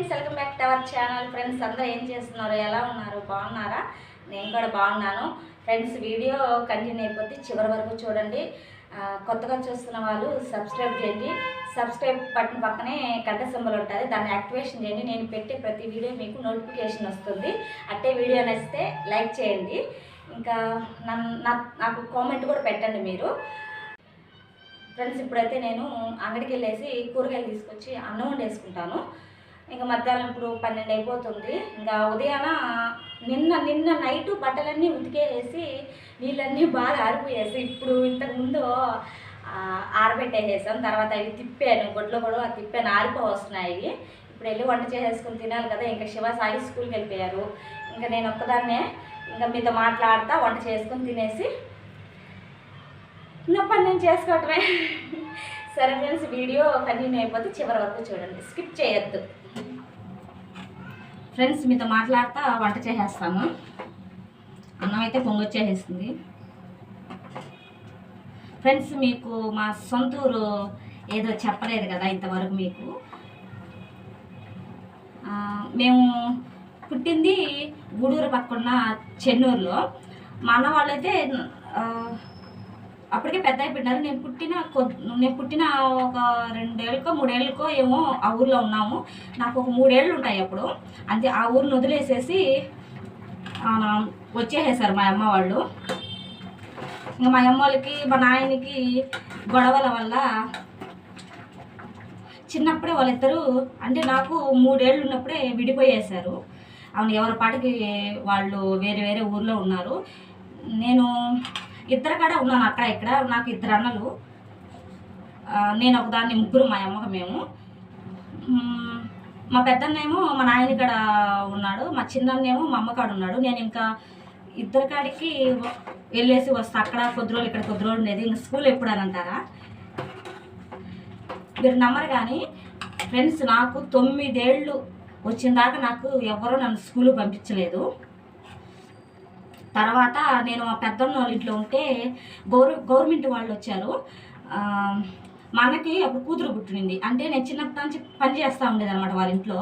Friends welcome back to our channel friends అందరూ ఏం చేస్తున్నారు? ఎలా ఉన్నారు? బాగున్నారా? నేను కూడా బాగున్నాను. ఫ్రెండ్స్ వీడియో కంటిన్యూ అయిపోతే చివరి వరకు చూడండి. కొత్తగా చూస్తున్న వాళ్ళు సబ్స్క్రైబ్ చేయండి. సబ్స్క్రైబ్ బటన్ పక్కనే గంట సింబల్ ఉంటుంది. దాన్ని యాక్టివేషన్ చేయండి. నేను పెట్టే ప్రతి వీడియో మీకు నోటిఫికేషన్ వస్తుంది. అట్టే వీడియో నచ్చితే లైక్ చేయండి. ఇంకా నన్ను నాకు కామెంట్ కూడా పెట్టండి మీరు. ఫ్రెండ్స్ ఇప్పుడైతే నేను అంగడికి వెళ్ళేసి కూరగాయలు తీసుకొచ్చి అన్నం వండేసుకుంటాను. ఇంకా మధ్యాహ్నం ఇప్పుడు పన్నెండు అయిపోతుంది. ఇంకా ఉదయాన నిన్న నిన్న నైట్ బట్టలన్నీ ఉతికేసి నీళ్ళన్నీ బాగా ఆరిపోయేసి ఇప్పుడు ఇంతకుముందు ఆ, ఆరబెట్టేసేసాం. తర్వాత అవి తిప్పాను గొడ్లో కూడా తిప్పాను ఆరిపో వస్తున్నాయి. ఇప్పుడు వెళ్ళి వంట చేసేసుకుని తినాలి కదా. ఇంకా శివ సాయి స్కూల్కి వెళ్ళిపోయారు. ఇంకా నేను ఒక్కదాన్నే ఇంకా మీతో మాట్లాడతా వంట చేసుకుని తినేసి నా పని నేను చేసుకోవటమే. సరే ఫ్రెండ్స్ వీడియో కంటిన్యూ అయిపోతే చివరి వరకు చూడండి. స్కిప్ చేయొద్దు. ఫ్రెండ్స్ మీతో మాట్లాడుతా వంట చేసేస్తాము అన్నం అయితే పొంగొచ్చేసేస్తుంది ఫ్రెండ్స్ మీకు మా సొంతూరు ఏదో చెప్పలేదు కదా ఇంతవరకు మీకు. మేము పుట్టింది గూడూరు పక్కన చెన్నూరులో. మా అన్న వాళ్ళైతే అప్పటికే పెద్ద అయిపోయినారు. నేను పుట్టిన నేను పుట్టిన ఒక రెండేళ్ళకో మూడేళ్ళకో ఏమో ఆ ఊర్లో ఉన్నాము. నాకు ఒక మూడేళ్ళు ఉంటాయి అప్పుడు. అంతే ఆ ఊరిని వదిలేసేసి ఆ, వచ్చేసేసారు మా అమ్మ వాళ్ళు. ఇంకా మా అమ్మ వాళ్ళకి మా నాయనకి గొడవల వల్ల చిన్నప్పుడే వాళ్ళిద్దరూ అంటే నాకు మూడేళ్ళు ఉన్నప్పుడే విడిపోయేశారు. అవును ఎవరి పాటికి వాళ్ళు వేరే వేరే ఊర్లో ఉన్నారు. నేను ఇద్దరు కాడ ఉన్నాను అక్కడ ఇక్కడ నాకు ఇద్దరు అన్నలు. నేను ఒకదాన్ని ముగ్గురు మా అమ్మకు మేము. మా పెద్దన్నేమో మా నాయన కాడ ఉన్నాడు మా చిన్నన్నేమో మా అమ్మ కాడ ఉన్నాడు. నేను ఇంకా ఇద్దరి కాడికి వెళ్ళేసి వస్తా. అక్కడ కొద్ది రోజులు ఇక్కడ కొద్ది రోజులు ఉండేది. ఇంకా స్కూల్ ఎప్పుడు అని అంటారా? మీరు నమ్మరు కానీ ఫ్రెండ్స్ నాకు తొమ్మిదేళ్ళు వచ్చిన దాకా నాకు ఎవరూ నన్ను స్కూల్ పంపించలేదు. తర్వాత నేను మా పెద్దమ్మ వాళ్ళ ఇంట్లో ఉంటే గౌర గవర్నమెంట్ వాళ్ళు వచ్చారు. మా అన్నకి అప్పుడు కూతురు పుట్టింది. అంటే నేను చిన్నప్పటి నుంచి పని చేస్తూ ఉండేది అనమాట వాళ్ళ ఇంట్లో.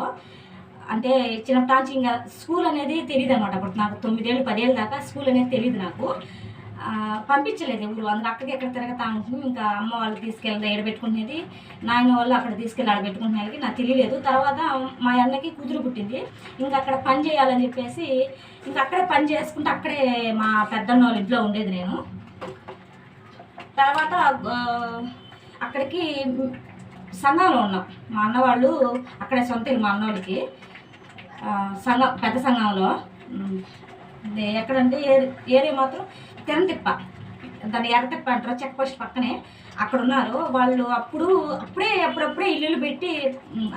అంటే చిన్నప్పటి నుంచి ఇంకా స్కూల్ అనేది తెలియదు అనమాట అప్పుడు నాకు తొమ్మిదేళ్ళు పదేళ్ళ దాకా స్కూల్ అనేది తెలియదు నాకు. పంపించలేదు ఎవరు. అందుకు అక్కడికి ఎక్కడ తిరగతా ఉంటుంది ఇంకా అమ్మ వాళ్ళు తీసుకెళ్ళి ఏడబెట్టుకునేది నాయన వాళ్ళు అక్కడ తీసుకెళ్ళి ఆడబెట్టుకునేది నాకు తెలియలేదు. తర్వాత మా అన్నకి కుదురు పుట్టింది. ఇంకా అక్కడ పని చేయాలని చెప్పేసి ఇంకా అక్కడే పని చేసుకుంటే అక్కడే మా పెద్దన్న వాళ్ళ ఇంట్లో ఉండేది నేను. తర్వాత అక్కడికి సంఘంలో ఉన్నాం. మా అన్న వాళ్ళు అక్కడే సొంత మా అన్నోళ్ళకి సంఘం పెద్ద సంఘంలో. ఎక్కడంటే ఏ- ఏరియా మాత్రం తెరంతిప్ప దాన్ని ఎర్రతిప్ప అంటారు చెక్ పోస్ట్ పక్కనే. అక్కడ ఉన్నారు వాళ్ళు అప్పుడు అప్పుడే అప్పుడప్పుడే ఇల్లులు పెట్టి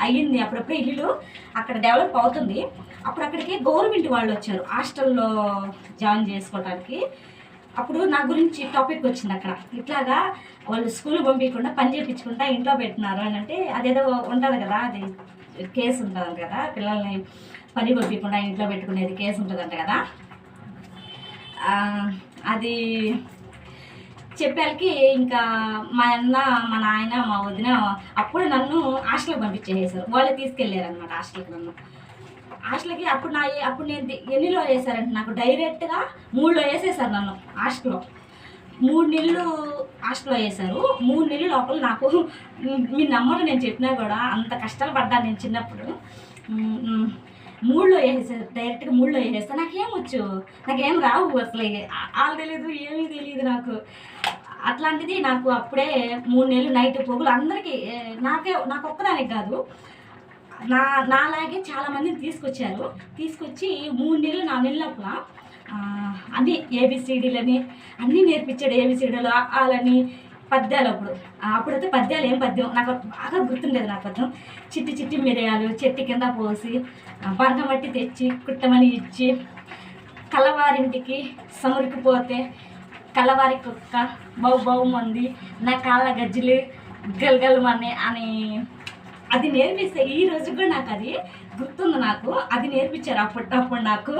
అయ్యింది. అప్పుడప్పుడే ఇల్లులు అక్కడ డెవలప్ అవుతుంది. అప్పుడు అక్కడికి గవర్నమెంట్ వాళ్ళు వచ్చారు హాస్టల్లో జాయిన్ చేసుకోవడానికి అప్పుడు నా గురించి టాపిక్ వచ్చింది అక్కడ. ఇట్లాగా వాళ్ళు స్కూల్ పంపించకుండా పని చేయించకుండా ఇంట్లో పెట్టినారు అని అంటే అదేదో ఉంటుంది కదా అది కేసు ఉంటుంది కదా పిల్లల్ని పని పంపించకుండా ఇంట్లో పెట్టుకునేది కేసు ఉంటుందంట కదా. అది చెప్పాలకి ఇంకా మా అన్న మా నాయన మా వదిన అప్పుడు నన్ను హాస్టల్కి పంపించేసారు వాళ్ళే తీసుకెళ్ళారు అనమాట హాస్టల్కి నన్ను. హాస్టల్కి అప్పుడు నా అప్పుడు నేను ఎన్నిలో వేసారంటే నాకు డైరెక్ట్గా మూడులో వేసేసారు నన్ను హాస్టల్లో. మూడు నెలలు హాస్టల్లో వేశారు మూడు నెలలు లోపల నాకు మీ నమ్మరు నేను చెప్పినా కూడా అంత కష్టాలు పడ్డాను నేను చిన్నప్పుడు. మూడులో వేసేసారు డైరెక్ట్గా మూడులో వేసేస్తా నాకేం వచ్చు? నాకేం రావు అసలు. వాళ్ళు తెలియదు ఏమీ తెలియదు నాకు. అట్లాంటిది నాకు అప్పుడే మూడు నెలలు నైట్ పొగులు అందరికీ నాకే నాకు ఒక్కదానికి కాదు. నా నాలాగే చాలామందిని తీసుకొచ్చారు. తీసుకొచ్చి మూడు నెలలు నా నెలల అన్ని ఏబిసిడీలని అన్నీ నేర్పించాడు ఏబిసిడీలు ఆలని పద్యాలు అప్పుడు. అప్పుడైతే పద్యాలు ఏం పద్యం నాకు బాగా గుర్తుండేది నా పద్యం. చిట్టి చిట్టి మిరియాలు చెట్టు కింద పోసి బంకమట్టి తెచ్చి కుట్టమని ఇచ్చి కలవారింటికి సమురికిపోతే కలవారి కుక్క బౌ బౌ మంది నా కాళ్ళ గజ్జలు గలగలమని అని అది నేర్పిస్తే ఈ రోజు కూడా నాకు అది గుర్తుంది నాకు. అది నేర్పించారు అప్పుడు అప్పుడు నాకు.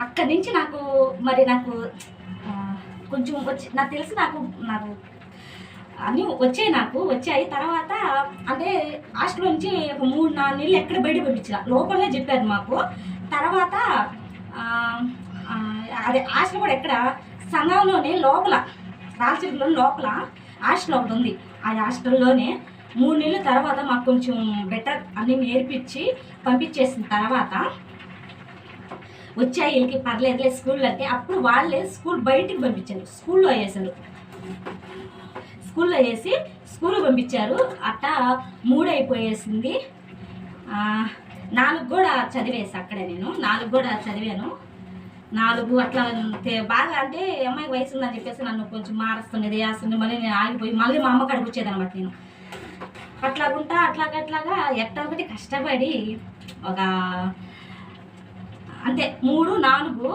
అక్కడి నుంచి నాకు మరి నాకు కొంచెం వచ్చి నాకు తెలిసి నాకు నాకు అన్నీ వచ్చాయి నాకు వచ్చాయి. తర్వాత అంటే హాస్టల్ నుంచి ఒక మూడు నాలుగు నెలలు ఎక్కడ బయట పంపించిన లోపలనే చెప్పారు మాకు. తర్వాత అదే హాస్టల్ కూడా ఎక్కడ? సంఘంలోనే లోపల రాజకీయంలో లోపల హాస్టల్ ఒకటి ఉంది. ఆ హాస్టల్లోనే మూడు నెలల తర్వాత మాకు కొంచెం బెటర్ అన్ని నేర్పించి పంపించేసిన తర్వాత వచ్చాయి వీళ్ళకి పర్లేదులే స్కూల్ అంటే అప్పుడు వాళ్ళే స్కూల్ బయటికి పంపించారు. స్కూల్లో వేసారు స్కూల్లో వేసి స్కూల్ పంపించారు. అట్టా మూడు అయిపోయేసింది నాలుగు కూడా చదివేసి అక్కడే నేను. నాలుగు కూడా చదివాను. నాలుగు అట్లా బాగా అంటే అమ్మాయి వయసు ఉందని చెప్పేసి నన్ను కొంచెం మారుస్తున్నది వేస్తుండే మళ్ళీ నేను ఆగిపోయి మళ్ళీ మా అమ్మ కడుపు వచ్చేది అనమాట నేను. అట్లాగుంటా అట్లాగట్లాగా అట్లాగా ఎట్లా ఒకటి కష్టపడి ఒక అంటే మూడు నాలుగు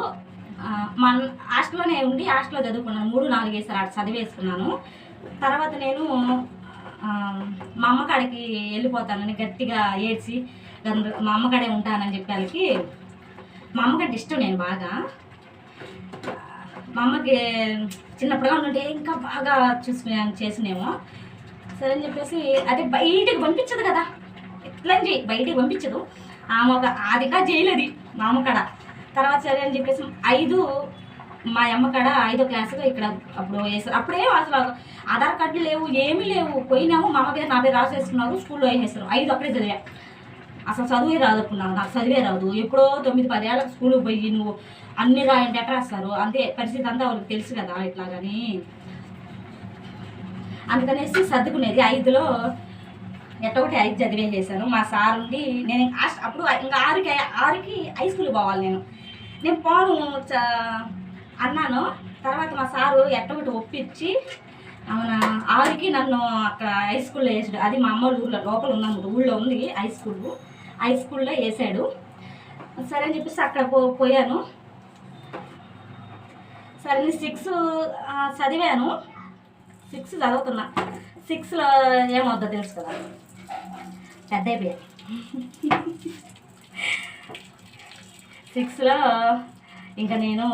మన హాస్టల్లోనే ఉండి హాస్టల్లో చదువుకున్నాను. మూడు నాలుగు వేసారు అటు చదివేసుకున్నాను. తర్వాత నేను మా అమ్మకాడికి వెళ్ళిపోతానని గట్టిగా ఏడ్చి మా అమ్మకాడే ఉంటానని చెప్పడానికి వాళ్ళకి మా అమ్మకంటే ఇష్టం నేను బాగా. మా అమ్మకి చిన్నప్పుడుగా ఉంటే ఇంకా బాగా చూసుకునే చేసినేమో. సరే అని చెప్పేసి అదే బయటికి పంపించదు కదా. ఎట్లా చేయి బయటికి పంపించదు. ఆమె ఒక అదిగా చేయలేదు మా అమ్మ కాడ తర్వాత సరే అని చెప్పేసి ఐదు మా అమ్మ కాడ ఐదో క్లాసులో ఇక్కడ అప్పుడు వేస్తారు అప్పుడే అసలు ఆధార్ కార్డులు లేవు ఏమీ లేవు. పోయినాము మా అమ్మ పేరు నా పేరు రాసేసుకున్నారు స్కూల్లో వేసేస్తారు ఐదు అప్పుడే చదివా. అసలు చదువే రాదనుకున్నాను నాకు చదివే రాదు. ఎప్పుడో తొమ్మిది పది ఏళ్ళకి స్కూల్కి పోయి నువ్వు అన్ని రాయండి ఎట్లా రాస్తారు? అంతే పరిస్థితి అంతా వాళ్ళకి తెలుసు కదా ఇట్లాగని. అందుకనేసి సర్దుకునేది ఐదులో ఎట్టొకటి ఐదు చదివేసేసాను మా సార్ ఉండి నేను అప్పుడు ఇంకా ఆరుకి ఆరుకి హై స్కూల్కి పోవాలి నేను. నేను పోను చ- అన్నాను. తర్వాత మా సారు ఎట్టొకటి ఒప్పించి అవునా ఆరుకి నన్ను అక్కడ హై స్కూల్లో వేసాడు. అది మా అమ్మ ఊళ్ళో లోపల ఉన్నాను ఊళ్ళో ఉంది హై స్కూల్ హై స్కూల్లో వేసాడు. సరే అని చెప్పేసి అక్కడ పో పోయాను. సరే నేను సిక్స్ చదివాను. సిక్స్ చదువుతున్నా. సిక్స్లో ఏమవుద్దో తెలుసు కదా? పెద్ద అయిపోయా సిక్స్లో ఇంకా నేను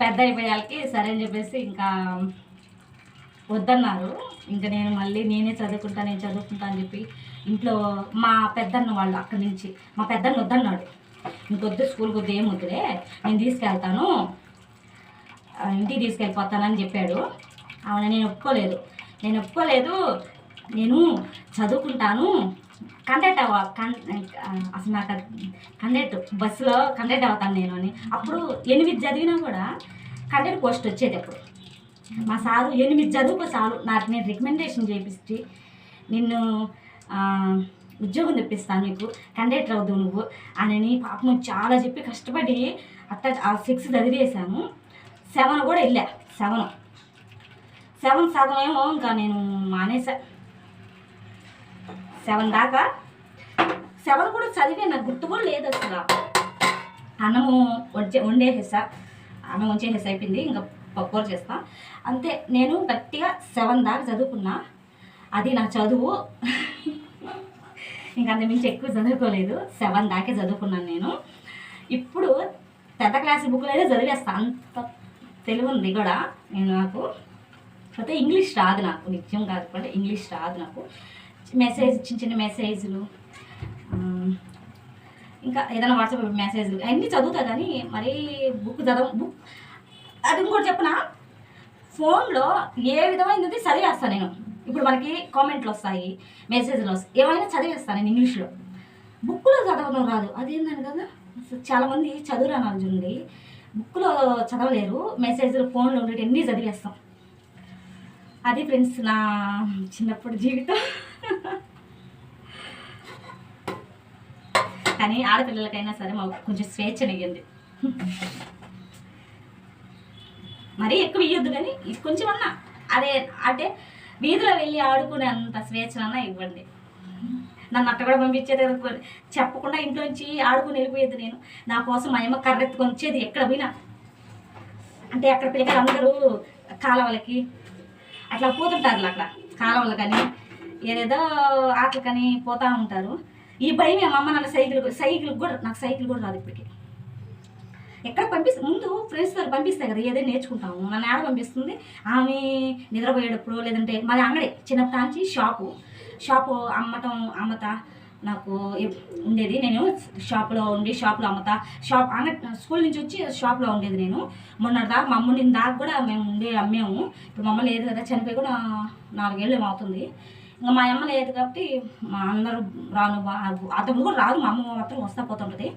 పెద్ద అయిపోయాలకి సరే అని చెప్పేసి ఇంకా వద్దన్నారు. ఇంకా నేను మళ్ళీ నేనే చదువుకుంటా నేను చదువుకుంటా అని చెప్పి ఇంట్లో మా పెద్దన్న వాళ్ళు అక్కడి నుంచి మా పెద్దన్న వద్దన్నాడు. ఇంకొద్దు స్కూల్కి వద్దు ఏం వద్దులే నేను తీసుకెళ్తాను. ఇంటికి తీసుకెళ్ళిపోతానని చెప్పాడు. అవున నేను ఒప్పుకోలేదు. నేను ఒప్పుకోలేదు నేను చదువుకుంటాను. కండక్ట్ అవ్వ అసలు నాకు అది- కండక్ట్ బస్సులో కండక్ట్ అవుతాను నేను అని. అప్పుడు ఎనిమిది చదివినా కూడా కండక్ట్ పోస్ట్ వచ్చేది అప్పుడు మా సారు ఎనిమిది చదువుకో చాలు నాకు నేను రికమెండేషన్ చేపిస్తే నిన్ను ఉద్యోగం తెప్పిస్తాను నీకు కండక్టర్ అవుదు నువ్వు అని పాపం చాలా చెప్పి కష్టపడి అట్ట ఆ సిక్స్ చదివేశాను. సెవెన్ కూడా వెళ్ళా సెవెన్. సెవెన్ సగం ఏమో ఇంకా నేను మానేసా. సెవెన్ దాకా. సెవెన్ కూడా చదివే నాకు గుర్తు కూడా లేదు అసలు. అన్నము వంచే వండేసేసా. అన్నం వంచేసేసి అయిపోయింది. ఇంకా పక్కూర చేస్తా. అంతే నేను గట్టిగా సెవెన్ దాకా చదువుకున్నా. అది నా చదువు. ఇంకా అంత మించి ఎక్కువ చదువుకోలేదు. సెవెన్ దాకే చదువుకున్నాను నేను. ఇప్పుడు పెద్ద క్లాస్ బుక్లో అయితే చదివేస్తా. అంత తెలుగు ఉంది కూడా నేను నాకు. అయితే ఇంగ్లీష్ రాదు నాకు. నిత్యం కాకపోతే ఇంగ్లీష్ రాదు నాకు. మెసేజ్ చిన్న చిన్న మెసేజ్లు ఇంకా ఏదైనా వాట్సాప్ మెసేజ్లు అన్నీ చదువుతా కానీ మరీ బుక్ చదవ బుక్ అది ఇంకోటి చెప్పనా? ఫోన్లో ఏ విధమైనది చదివేస్తాను నేను. ఇప్పుడు మనకి కామెంట్లు వస్తాయి మెసేజ్లు వస్తాయి. ఏమైనా చదివేస్తాను నేను ఇంగ్లీష్లో. బుక్లో చదవడం రాదు. అదేందని కదా? చాలామంది చదువురాని వాళ్ళు చూడండి బుక్లో చదవలేరు మెసేజ్లు ఫోన్లో ఉండేటి అన్నీ చదివేస్తాం అది ఫ్రెండ్స్ నా చిన్నప్పటి జీవితం. కానీ ఆడపిల్లలకైనా సరే మాకు కొంచెం స్వేచ్ఛనియ్యండి మరీ ఎక్కువ ఇవ్వద్దు కానీ కొంచెం అన్నా. అదే అంటే వీధిలో వెళ్ళి ఆడుకునే అంత స్వేచ్ఛనన్నా ఇవ్వండి. నన్ను అట్ట కూడా పంపించేది చెప్పకుండా ఇంట్లోంచి ఆడుకుని వెళ్ళిపోయేది నేను. నా కోసం మా అమ్మ కర్రెత్తుకొని వచ్చేది ఎక్కడ పోయినా. అంటే అక్కడ పిల్లలు అందరూ కాలవలకి అట్లా పోతుంటారు అక్కడ. కాలవలు కానీ ఏదేదో ఆటలకని పోతూ ఉంటారు. ఈ భయం మా అమ్మ నాకు సైకిల్ సైకిల్ కూడా నాకు సైకిల్ కూడా రాదు ఇప్పటికి. ఎక్కడ పంపిస్తే ముందు ఫ్రెండ్స్ దగ్గర పంపిస్తాయి కదా ఏదో నేర్చుకుంటాము. నన్ను ఆడ పంపిస్తుంది ఆమె నిద్రపోయేటప్పుడు లేదంటే మాది అంగడే చిన్నప్పటి నుంచి షాపు. షాపు అమ్మటం అమ్మత నాకు ఉండేది. నేను షాప్లో ఉండి షాప్లో అమ్మతా. షాప్ అంగ స్కూల్ నుంచి వచ్చి షాప్లో ఉండేది నేను. మొన్న దాకా మా అమ్మ దాకా కూడా మేము ఉండే అమ్మాము. ఇప్పుడు మమ్మల్ని లేదు కదా చనిపోయి కూడా నాలుగేళ్ళు ఏమవుతుంది ఇంకా మా అమ్మ లేదు కాబట్టి మా అందరూ రాను అతను కూడా రాదు మా అమ్మ మాత్రం వస్తా పోతుంటుంది.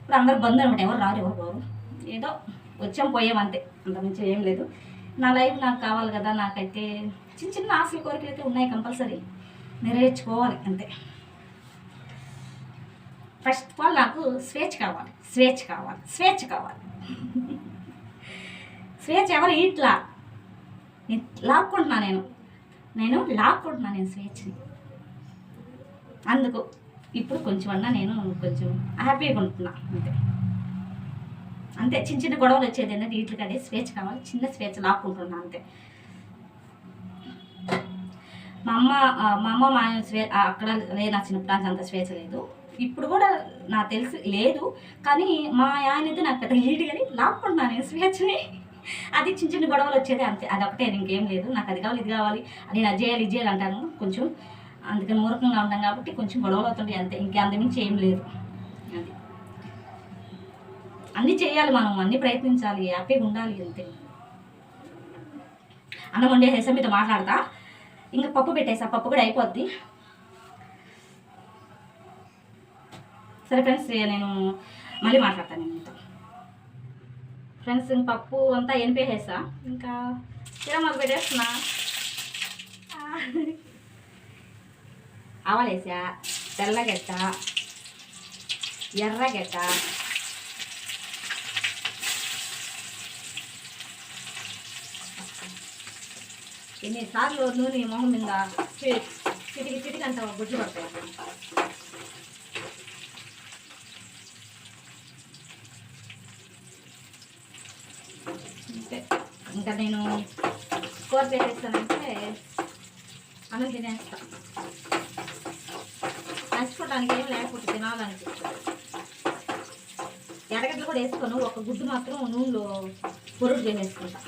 ఇప్పుడు అందరూ బంద్ అనమాట ఎవరు రారు ఎవరు రారు ఏదో వచ్చాం పోయాం అంతే. అంతమించి ఏం లేదు. నా లైఫ్ నాకు కావాలి కదా నాకైతే చిన్న చిన్న ఆశలు కోరికలు అయితే ఉన్నాయి కంపల్సరీ. నెరవేర్చుకోవాలి అంతే. ఫస్ట్ ఆఫ్ ఆల్ నాకు స్వేచ్ఛ కావాలి స్వేచ్ఛ కావాలి స్వేచ్ఛ కావాలి. స్వేచ్ఛ ఎవరు ఇట్లా లాక్కుంటున్నా నేను. నేను లాక్కుంటున్నా నేను స్వేచ్ఛని. అందుకు ఇప్పుడు కొంచెం అన్నా నేను కొంచెం హ్యాపీగా ఉంటున్నా అంతే. అంతే చిన్న చిన్న గొడవలు వచ్చేది ఏంటంటే వీటికి అదే స్వేచ్ఛ కావాలి చిన్న స్వేచ్ఛ లాక్కుంటున్నా అంతే. మా అమ్మ మా అమ్మ మా స్వే అక్కడ లేదు నా చిన్నప్పుడు అంత స్వేచ్ఛ లేదు. ఇప్పుడు కూడా నాకు తెలిసి లేదు కానీ మా ఆయన అయితే నాకు పెద్ద లీడ్ కానీ లాక్కుంటున్నాను నేను స్వేచ్ఛని. అది చిన్న చిన్న గొడవలు వచ్చేది అంతే. అది ఒకటే ఇంకేం లేదు. నాకు అది కావాలి ఇది కావాలి. నేను అది చేయాలి ఇది చేయాలి అంటాను. కొంచెం అందుకని మూర్ఖంగా ఉంటాం కాబట్టి కొంచెం గొడవలు అవుతుంటాయి అంతే. ఇంకా అంతమించి ఏం లేదు. అది. అన్నీ చేయాలి మనం. అన్నీ ప్రయత్నించాలి. హ్యాపీగా ఉండాలి అంతే. అన్నం వండేసేసా మీతో మాట్లాడతా. ఇంకా పప్పు పెట్టేసా. పప్పు కూడా అయిపోద్ది. సరే ఫ్రెండ్స్ నేను మళ్ళీ మాట్లాడతాను నేను మీతో. ఫ్రెండ్స్ ఇంక పప్పు అంతా ఎనిపేసేసా ఇంకా తిరమలు పెట్టేస్తున్నా ఆవలేసా తెల్లగెట్ట ఎర్రగెట్ట ఎన్నిసార్లు నూనె మొహం మీద చిటికి చిటికి అంత గుడ్లు పడతాయి. అంతే. ఇంకా నేను కూర చేసేస్తానంటే అన్నం తినేస్తా. నచ్చుకోవడానికి ఏం లేకపోతే తినాలనిపిస్తుంది. ఎడగడ్డలు కూడా వేసుకోను. ఒక గుడ్డు మాత్రం నూనెలో పొరుగు చేసేసుకుంటా.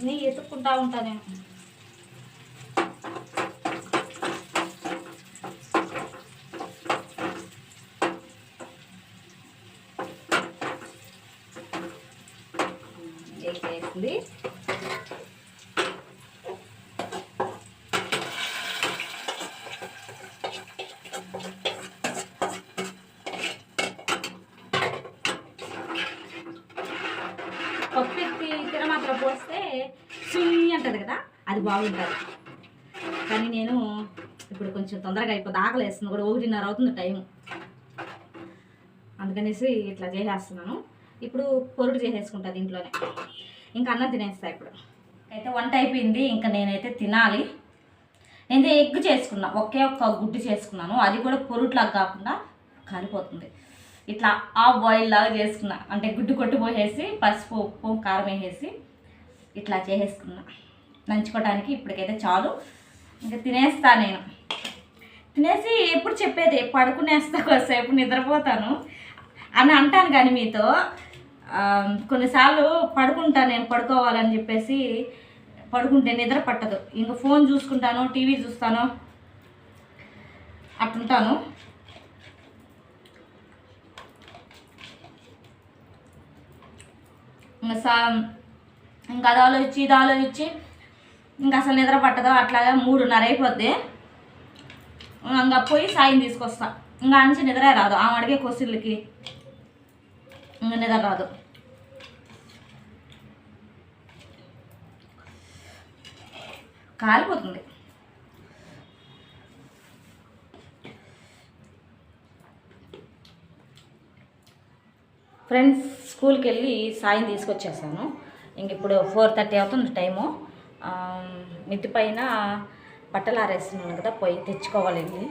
అన్నీ ఎత్తుక్కుంటా ఉంటా నేను. బాగుంటుంది. కానీ నేను ఇప్పుడు కొంచెం తొందరగా అయిపోతుంది ఆకలి వేస్తుంది కూడా ఒకటిన్నర అవుతుంది టైం. అందుకనేసి ఇట్లా చేసేస్తున్నాను. ఇప్పుడు పొరుడు చేసేసుకుంటా దీంట్లోనే. ఇంకా అన్నం తినేస్తా ఇప్పుడు. అయితే వంట అయిపోయింది. ఇంకా నేనైతే తినాలి. నేనైతే ఎగ్ చేసుకున్నా. ఒకే ఒక్క గుడ్డు చేసుకున్నాను. అది కూడా పొరుట్లాగా కాకుండా కారిపోతుంది. ఇట్లా ఆ బాయిల్ లాగా చేసుకున్నా. అంటే గుడ్డు కొట్టుపోసేసి పసుపు ఉప్పు కారం వేసేసి ఇట్లా చేసేసుకున్నా. నంచుకోవడానికి ఇప్పటికైతే చాలు. ఇంకా తినేస్తా నేను. తినేసి ఎప్పుడు చెప్పేది పడుకునేస్తా కొద్దిసేపు నిద్రపోతాను అని అంటాను కానీ మీతో. కొన్నిసార్లు పడుకుంటా నేను పడుకోవాలని చెప్పేసి పడుకుంటే నిద్ర పట్టదు. ఇంకా ఫోన్ చూసుకుంటాను టీవీ చూస్తాను. అట్లుంటాను ఇంకా సా ఇంకా అది ఆలోచించి ఇది ఆలోచించి ఇంకా అసలు నిద్ర పట్టదు అట్లాగా మూడున్నర అయిపోద్ది. ఇంకా పోయి సాయం తీసుకొస్తా. ఇంకా అంచి నిద్ర రాదు ఆమె అడిగే క్వశ్చన్లకి ఇంకా నిద్ర రాదు. కాలిపోతుంది. ఫ్రెండ్స్ స్కూల్కి వెళ్ళి సాయం తీసుకొచ్చేసాను. ఇంక ఇప్పుడు ఫోర్ థర్టీ అవుతుంది టైము. మిట్టి పైన బట్టలు ఆరేస్తున్నాను కదా పోయి తెచ్చుకోవాలండి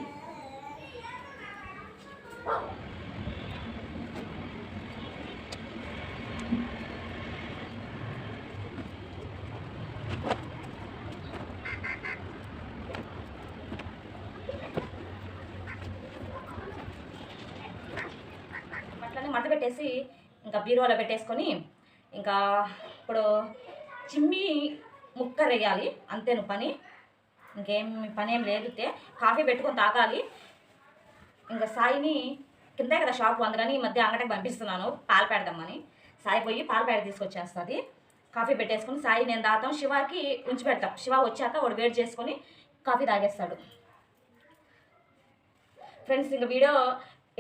బట్టలని మంట పెట్టేసి ఇంకా బీరువాలో పెట్టేసుకొని ఇంకా ఇప్పుడు చిమ్మి ముక్క రేయాలి అంతే నువ్వు పని. ఇంకేం పని ఏం లేదు కాఫీ పెట్టుకొని తాగాలి. ఇంకా సాయిని కిందే కదా షాప్ అందుకని ఈ మధ్య అంగటకి పంపిస్తున్నాను. పాలు పెడదామని. సాయి పోయి పాలు పేడ తీసుకొచ్చేస్తుంది. కాఫీ పెట్టేసుకుని సాయి నేను తాగుతాం. శివాకి ఉంచి పెడతాం. శివ వచ్చాక వాడు వేడి చేసుకొని కాఫీ తాగేస్తాడు. ఫ్రెండ్స్ ఇంకా వీడియో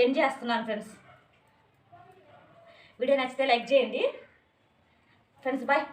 ఎండ్ చేస్తున్నాను ఫ్రెండ్స్. వీడియో నచ్చితే లైక్ చేయండి. Friends bye.